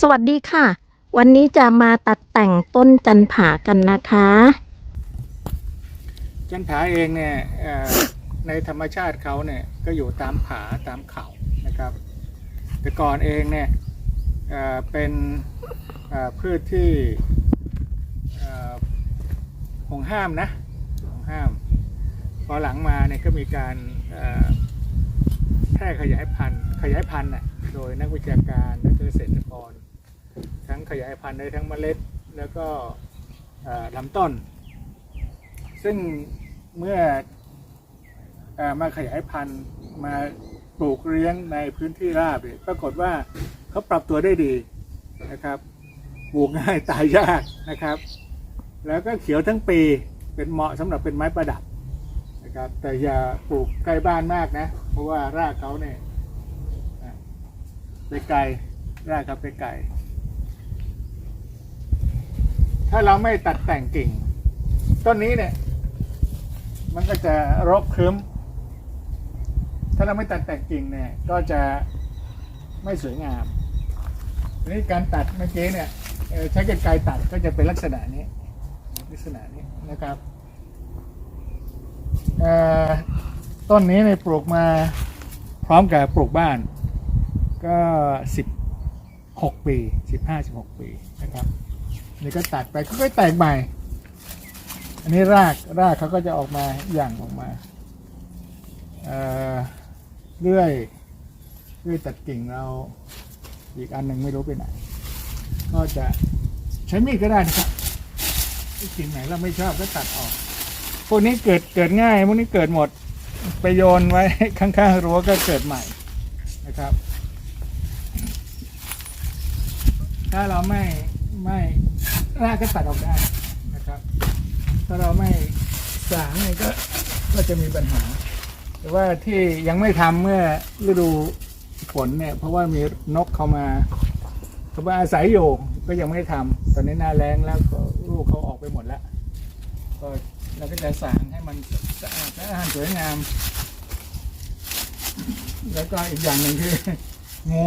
สวัสดีค่ะ วันนี้จะมาตัดแต่งต้นจันผากันนะคะ จันผาเองเนี่ยในธรรมชาติเขาเนี่ยก็อยู่ตามผาตามเขานะครับ แต่ก่อนเองเนี่ยเเป็นพืชที่เอ่อห่วงห้ามนะหงห้าม พอหลังมาเนี่ยก็มีการแพร่ขยายพันธุ์ขยายพันธุ์น่ะโดยนักวิชาการและเกษตรกร ทั้งขยายพันธุ์ได้ทั้งเมล็ด แล้วก็ลำต้น ซึ่งเมื่ออมาขยายพันธุ์มาปลูกเลี้ยงในพื้นที่ราบปรากฏว่าเขาปรับตัวได้ดีนะครับปลูกง่ายตายยากนะครับ แล้วก็เขียวทั้งปีเป็นเหมาะสำหรับเป็นไม้ประดับนะครับแต่อย่าปลูกใกล้บ้านมากนะ เพราะว่ารากเขาเนี่ยไปไกลรากเขาไปไกล ถ้าเราไม่ตัดแต่งกิ่ง ต้นนี้เนี่ย มันก็จะรกครึ้ม ถ้าเราไม่ตัดแต่งกิ่งเนี่ย ก็จะไม่สวยงามทีนี้การตัดเมื่อกี้เนี่ยใช้กรรไกรตัดก็จะเป็นลักษณะนี้ ลักษณะนี้นะครับต้นนี้เนี่ยปลูกมาพร้อมกับปลูกบ้าน ก็สิบหกปีสิบห้าสิบหกปีนะครับ นี่ก็ตัดไปก็ค่อยแตกใหม่ อันนี้รากรากเขาก็จะออกมาอย่างออกมาเอ่อเลื่อยเลื่อยตัดกิ่งเราอีกอันหนึ่งไม่รู้ไปไหน ก็จะใช้มีดก็ได้นะครับกิ่งไหนเราไม่ชอบก็ตัดออก พวกนี้เกิดเกิดง่ายพวกนี้เกิดหมดไปโยนไว้ข้างๆรั้วก็เกิดใหม่นะครับ ถ้าเราไม่ ไม่รากก็ตัดออกได้นะครับ ถ้าเราไม่สางนี่ก็ก็จะมีปัญหา แต่ว่าที่ยังไม่ทำเมื่อฤดูฝนเนี่ย เพราะว่ามีนกเข้ามาเขามาอาศัยอยู่ก็ยังไม่ทำตอนนี้หน้าแรงแล้วก็ลูกเขาออกไปหมดแล้วก็เราก็จะสางให้มันสะอาดและอาหารสวยงาม แล้วก็อีกอย่างหนึ่งคืองู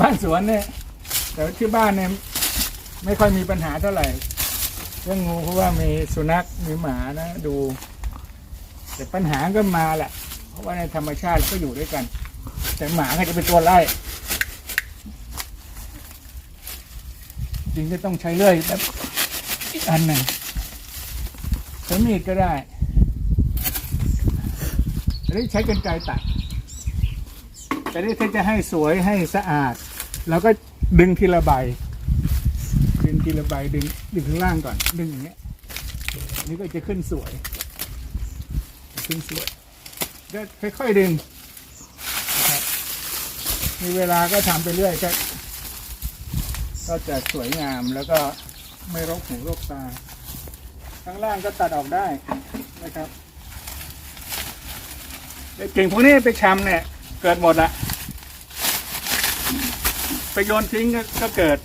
บ้านสวนเนี่ยแต่ว่าที่บ้านเนี่ย ไม่ค่อยมีปัญหาเท่าไหร่เรื่องงูเพราะว่ามีสุนัขมีหมานะดู แต่ปัญหาก็มาแหละ เพราะว่าในธรรมชาติก็อยู่ด้วยกัน แต่หมาก็จะเป็นตัวไล่จริงจะต้องใช้เลื่อยแบบอีกอันหนึ่งใช้มีดก็ได้หรือใช้กรรไกรตัดแต่นี่ถ้าจะให้สวยให้สะอาดเราก็ดึงทีละใบ ทีละใบดึงดึงข้างล่างก่อน ดึงอย่างเงี้ยนนี้ก็จะขึ้นสวย ขึ้นสวย ก็ค่อยๆดึงนะครับมีเวลาก็ทำไปเรื่อยก็ก็จะสวยงามแล้วก็ไม่รกหูรกตา ข้างล่างก็ตัดออกได้นะครับไอ้กิ่งพวกนี้ไปชำเนี่ย เกิดหมดละไปโยนทิ้งก็เกิด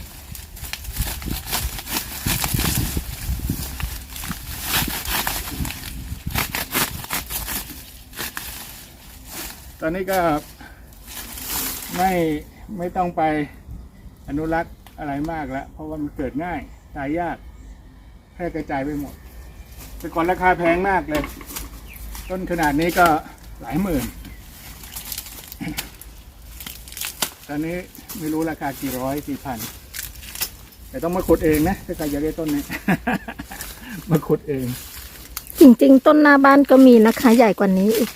ตอนนี้ก็ไม่ไม่ต้องไปอนุรักษ์อะไรมากแล้ว เพราะว่ามันเกิดง่ายตายยากแพร่กระจายไปหมด แต่ก่อนราคาแพงมากเลย ต้นขนาดนี้ก็หลายหมื่น ตอนนี้ไม่รู้ราคากี่ร้อยกี่พัน แต่ต้องมาขุดเองนะถ้าใครอยากได้ต้นนี้ มาขุดเอง จริง ๆ ต้นหน้าบ้านก็มีนะคะ ใหญ่กว่านี้อีก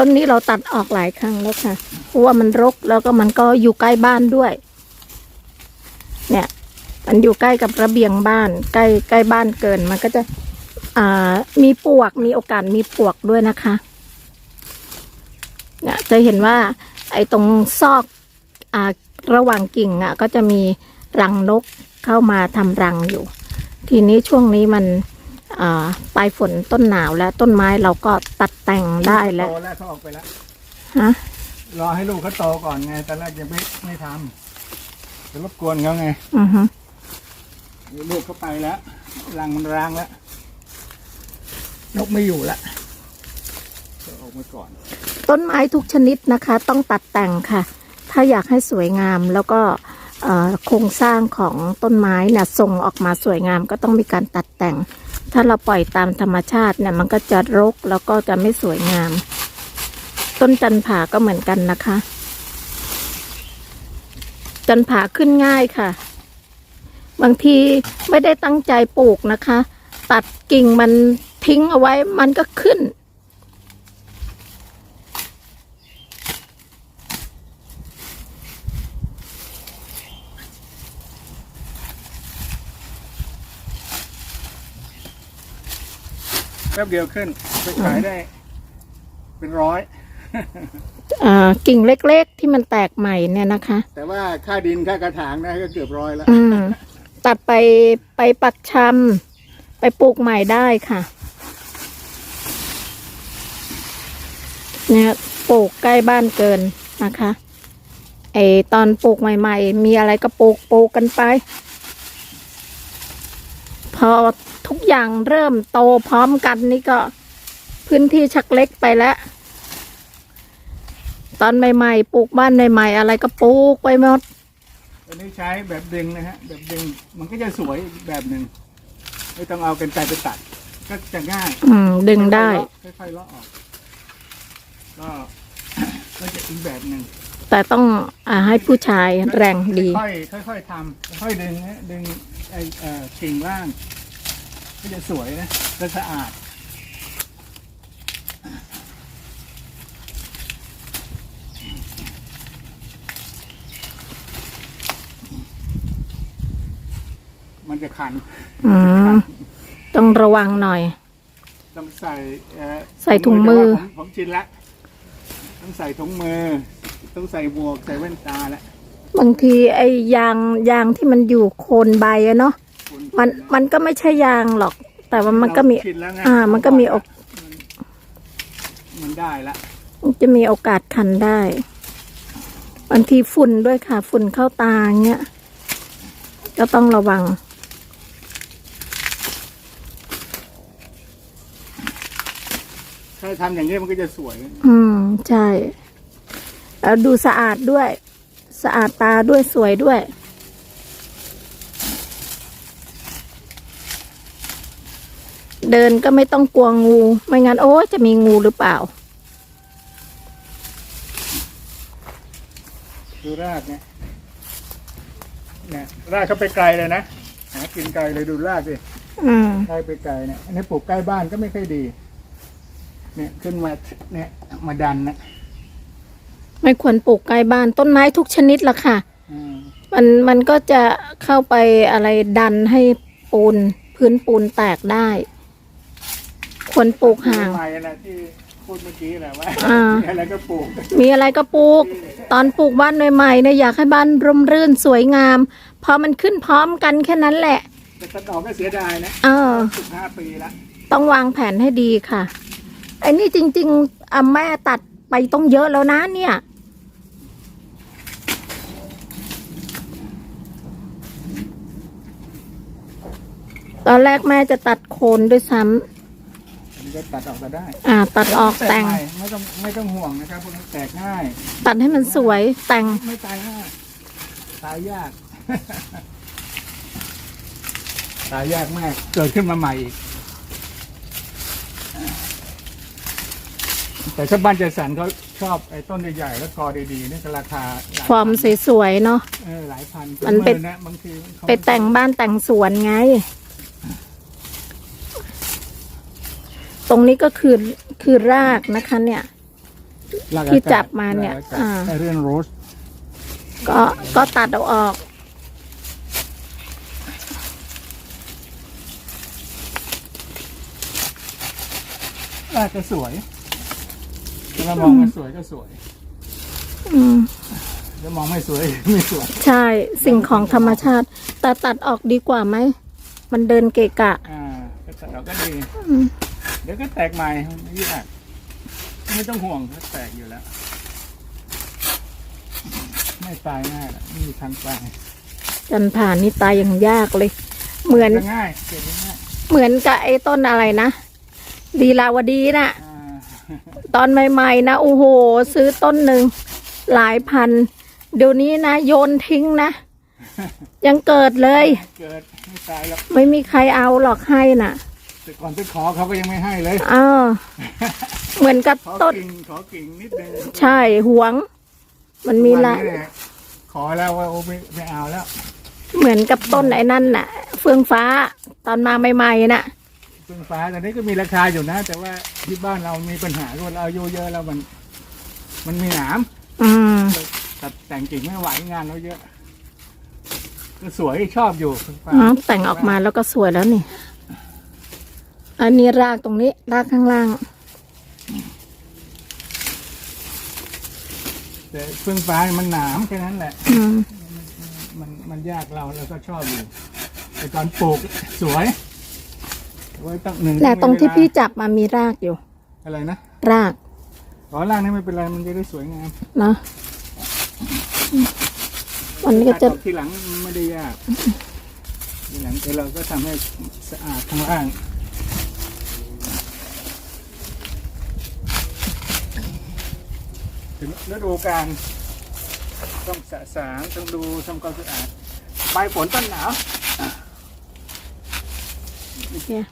ต้นนี้เราตัดออกหลายครั้งแล้วค่ะเพราะว่ามันรกแล้วก็มันก็อยู่ใกล้บ้านด้วย เนี่ย มันอยู่ใกล้กับระเบียงบ้าน ใกล้ใกล้บ้านเกิน มันก็จะอ่ามีปวกมีโอกาสมีปวกด้วยนะคะ เนี่ยจะเห็นว่า ไอ้ตรงซอกอ่าระหว่างกิ่งอะ ก็จะมีรังนกเข้ามาทำรังอยู่ ทีนี้ช่วงนี้มัน ปลายฝนต้นหนาวแล้วต้นไม้เราก็ตัดแต่งได้แล้วโตแล้วเขาออกไปแล้วฮะรอให้ลูกเขาโตก่อนไงตอนแรกยังไม่ไม่ทำจะรบกวนเขาไงอือฮึลูกเขาไปแล้วรังมันร้างแล้วนกไม่อยู่แล้วจะออกมาก่อน ต้นไม้ทุกชนิดนะคะ ต้องตัดแต่งค่ะ ถ้าอยากให้สวยงามแล้วก็เอ่อโครงสร้างของต้นไม้เนี่ยทรงออกมาสวยงามก็ต้องมีการตัดแต่ง ถ้าเราปล่อยตามธรรมชาติเนี่ยมันก็จะรกแล้วก็จะไม่สวยงาม ต้นจันผาก็เหมือนกันนะคะ จันผาขึ้นง่ายค่ะ บางทีไม่ได้ตั้งใจปลูกนะคะ ตัดกิ่งมันทิ้งเอาไว้มันก็ขึ้น ป๊บเดียวขึ้นไปขายได้ เป็นร้อย อ่ากิ่งเล็กๆ ที่มันแตกใหม่เนี่ยนะคะ แต่ว่าค่าดินค่ากระถางนะก็เกือบร้อยแล้ว อืม ตัดไปไปปักชำไปปลูกใหม่ได้ค่ะ เนี่ยปลูกใกล้บ้านเกินนะคะไอตอนปลูกใหม่ ๆ มีอะไรก็ปลูกปลูกกันไป พอ ทุกอย่างเริ่มโตพร้อมกันนี่ก็พื้นที่ชักเล็กไปแล้ว ตอนใหม่ๆปลูกบ้านใหม่ๆ อะไรก็ปลูกไปหมดอันนี้ใช้แบบดึงนะฮะ แบบดึงมันก็จะสวยอีกแบบหนึ่งไม่ต้องเอากันไกรไปตัด ก็จะง่าย อืมดึงได้ ค่อยๆเลาะออก ก็ ก็จะอีกแบบหนึ่งแต่ต้องอาให้ผู้ชายแรงดี ค่อยๆค่อยๆทำค่อยๆดึงนะดึงไอ้เอ่อกิ่งล่าง ก็จะสวยนะจะสะอาด มันจะคันอืมต้องระวังหน่อย ต้องใส่เอ่อใส่ถุงมือ ผผมชินละต้องใส่ถุงมือ ต้องใส่หมวกใส่แว่นตาละ บางทีไอ้ยางยางที่มันอยู่โคนใบอะเนาะ มันมันก็ไม่ใช่ยางหรอก แต่ว่ามันก็มีเราชินแล้วไงอ่า มันก็มีโอกมันมันได้ละมันจะมีโอกาสคันได้บางทีฝุ่นด้วยค่ะ ฝุ่นเข้าตาเงี้ยก็ต้องระวัง ถ้าทำอย่างนี้มันก็จะสวย อืม ใช่แล้วดูสะอาดด้วย สะอาดตาด้วยสวยด้วย เดินก็ไม่ต้องกลัวงู ไม่งั้นโอ้ยจะมีงูหรือเปล่าดูรากเนี่ยเนี่ยรากเขาไปไกลเลยนะหากินไกลเลยดูรากดิอืมรากไปไกลเนี่ยอันนี้ปลูกใกล้บ้านก็ไม่ค่อยดี เนี่ยขึ้นมาเนี่ยมาดันนะไม่ควรปลูกใกล้บ้านต้นไม้ทุกชนิดละค่ะ อืมมันมันก็จะเข้าไปอะไรดันให้ปูน พื้นปูนแตกได้ ควรปลูกห่าง ใหม่นะที่พูดเมื่อกี้แหละว่าอ่ามีอะไรก็ปลูกมีอะไรก็ปลูก ตอนปลูกบ้านใหม่ๆเนี่ยอยากให้บ้านร่มรื่นสวยงาม พอมันขึ้นพร้อมกันแค่นั้นแหละ แต่ตัดดอกก็เสียดายนะเออ สิบห้าปีละต้องวางแผนให้ดีค่ะ ไอ้นี่จริงๆอะแม่ตัดไปต้องเยอะแล้วนะเนี่ย ตอนแรกแม่จะตัดโคนด้วยซ้ อันนี้ก็ตัดออกมาได้ำอ่า ตัดออกแต่ง ใหม่ไม่ต้องไม่ต้องห่วงนะครับพวกนี้แตกง่าย ตัดให้มันสวยแต่ง ไม่ตายง่ายตายยาก ตายยากมาก เกิดขึ้นมาใหม่อีกแต่ถ้าบ้านเจสันเขาชอบไอ้ต้นใหญ่ๆแล้วกอดีๆนี่ก็ราคาหลายฟอร์มสวยๆเนาะ เออหลายพันมันเป็นหนะบางทีเขาไปแต่งบ้านแต่งสวนไง ตรงนี้ก็คือคือรากนะคะ เนี่ยรกอากศที่จับมาเนี่ยรกอากศอ่า ไอเรียนโรสก็ก็ตัดเอาออก รากก็สวยถ้าเรามองมันสวยก็สวย อืม ถ้ามองไม่สวย ไม่สวย ใช่สิ่งของธรรมชาติ แต่ตัดออกดีกว่าไหม มันเดินเกะกะ อ่าก็ตัดออกก็ดี อืมเดี๋ยวก็แตกใหม่ไม่ยากไม่ต้องห่วงถ้าแตกอยู่แล้ว ไม่ตายง่ายหรอกไม่มีทางตายจันผ่านนี่ตายอย่างยากเลย เหมือนจะง่ายเก็บได้ง่ายเหมือนกับไอ้ต้นอะไรนะลีลาวดีน่ะอ่าตอนใหม่ๆนะโอ้โห ซื้อต้นหนึ่งหลายพัน เดี๋ยวนี้นะโยนทิ้งนะ ยังเกิดเลย เกิดไม่ตายแล้วไม่มีใครเอาหรอกให้น่ะ แต่ก่อนไปขอเขาก็ยังไม่ให้เลยเออเหมือนกับขอต้นกิ่งขอกิ่งนิดนึงใช่หวง มันมีละ วันนี้เนี่ยขอแล้วว่าโอ้ไม่ไม่เอาแล้ว เหมือนกับต้นไอ้นั่นน่ะ เฟืองฟ้าตอนมาใหม่ๆน่ะเฟื่องฟ้าตอนนี้ก็มีราคาอยู่นะ แต่ว่าที่บ้านเรามีปัญหาว่าเราอายุเยอะแล้วมัน มันมีหนามอืม ตัดแต่งกิ่งไม่ไหวงานเราเยอะก็สวยชอบอยู่เฟื่องฟ้าอ๋อแต่งออกมาแล้วก็สวยแล้วนี่ อันนี้รากตรงนี้ รากข้างล่าง แต่เฟื่องฟ้ามันหนามแค่นั้นแหละ อืม มันมันยากเราเราก็ชอบอยู่ แต่ตอนปลูกสวยไว้ตั้งหนึ่งแต่ตรงที่เวลาพี่จับมามีรากอยู่ อะไรนะรากขอล่างนี่ไม่เป็นไรมันจะได้สวยงามเนาะมันก็จะตัดออกทีหลังไม่ได้ยากทีหลังแต่เราก็ทำให้สะอาดข้างล่าง ถึงฤดูกาลต้องสะสางต้องดูทำความสะอาดใบฝนต้นหนาวเนี่ย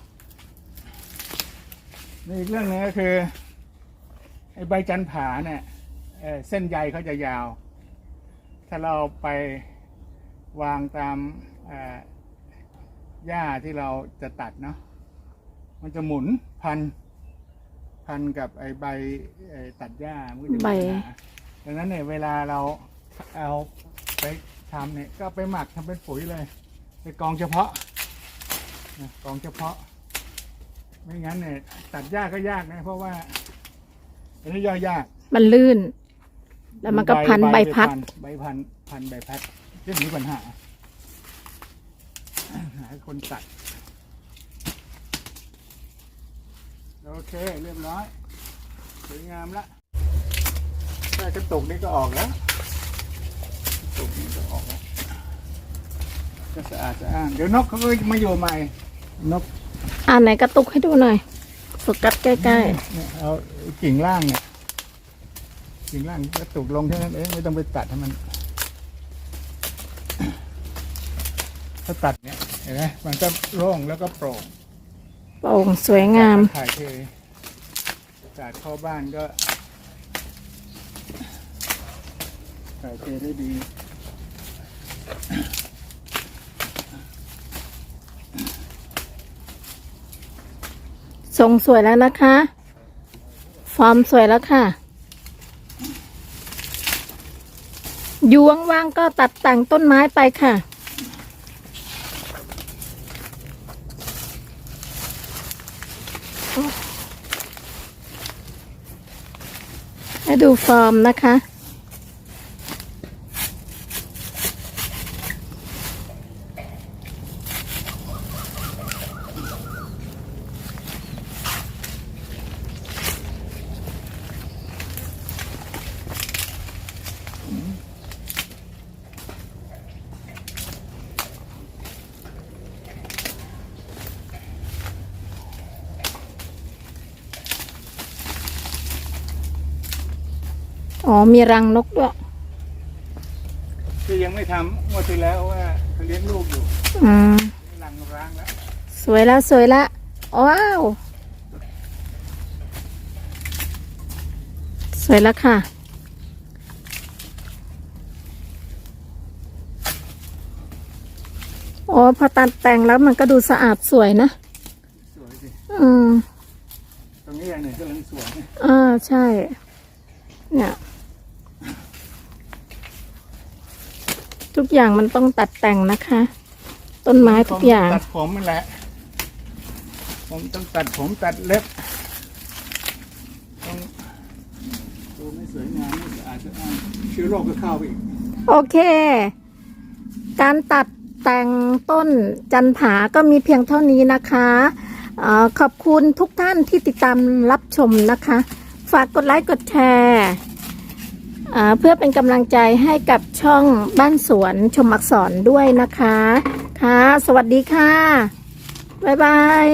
นี่อีกเรื่องหนึงก็คือไอ้ใบจันผาเนี่ยเอ่อเส้นใยเขาจะยาว ถ้าเราไปวางตามเอ่อหญ้าที่เราจะตัดเนาะมันจะหมุนพัน พันกับไอ้ใบไอ้ตัดหญ้ามันก็จะมีใบปัญหาดังนั้นเนี่ยเวลาเราเอาไปทำเนี่ยก็ไปหมักทำเป็นปุ๋ยเลยไปกองเฉพาะนะกองเฉพาะ ไม่งั้นเนี่ยตัดหญ้าก็ยากนะเพราะว่า อันนี้ย่อยยาก มันลื่น แล้วมันก็พันใบพัด ใบพันพันใบพัดซึ่งมีปัญหาหาคนตัด โอเคเรียบร้อยสวยงามละถ้ากระตุกนี่ก็ออกแล้วกระตุกนี่ก็ออกแล้วก็สะอาดสะอ้านเดี๋ยวนกเขาก็มาอยู่ใหม่ นกอ่านไหนกระตุกให้ดูหน่อยโฟกัสใกล้เนี่ยเอากิ่งล่างเนี่ยกิ่งล่างกระตุกลงแค่นั้นเองไม่ต้องไปตัดให้มัน ถ้าตัดเนี่ยเห็นไหมมันก็โล่งแล้วก็โปร่งๆ โปร่งสวยงาม ถ่ายเทอากาศเข้าบ้านก็ถ่ายเทได้ดี ทรงสวยแล้วนะคะ ฟอร์มสวยแล้วค่ะอยู่ว่างๆก็ตัดแต่งต้นไม้ไปค่ะ ให้ดูฟอร์มนะคะ อ๋อ มีรังนกด้วย ที่ยังไม่ทำงวดที่แล้วว่าเขาเลี้ยงลูกอยู่อืมหลังร้างแล้วสวยแล้วสวยแล้วว้าว สวยแล้วค่ะโอ้พอตัดแต่งแล้วมันก็ดูสะอาดสวยนะ สวยสิอืม ตรงนี้อย่างหนึ่งก็ยังสวยนะอ่า ใช่ เนี่ย ทุกอย่างมันต้องตัดแต่งนะคะ ต้นไม้ทุกอย่าง ตัดผมนั่นแหละ ผมต้องตัดผมตัดเล็บต้องดูไม่สวยงามไม่สะอาดสะอ้านเชื้อโรคก็เข้าไปอีกโอเค การตัดแต่งต้นจันผาก็มีเพียงเท่านี้นะคะเออขอบคุณทุกท่านที่ติดตามรับชมนะคะ ฝากกดไลค์กดแชร์อ่า เพื่อเป็นกำลังใจให้กับช่องบ้านสวนชมอักษรด้วยนะคะ ค่ะ สวัสดีค่ะ บ๊ายบาย